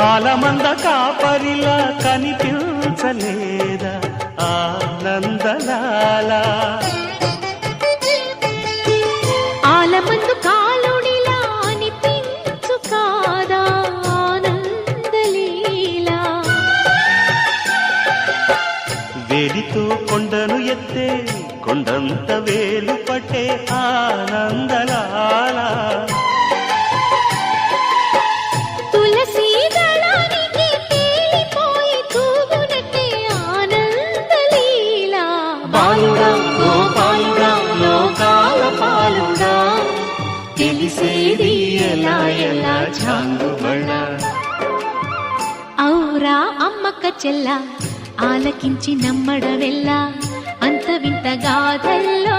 ఆలమంద కాపరిలా కనిపించలేదా ఆనందలాలా? ఆలమందు కాలుడిలా అనిపించు కాదా ఆనందలీలా? వేలితో కొండను ఎత్తే కొండంత వేలు పట్టే ఆనందలాలా? తెలిసేది ఎలా ఎలా చాంగుబళ ఔరా అమ్మక్క చెల్ల ఆలకించి నమ్మడవెల్లా అంత వింత గాథల్లో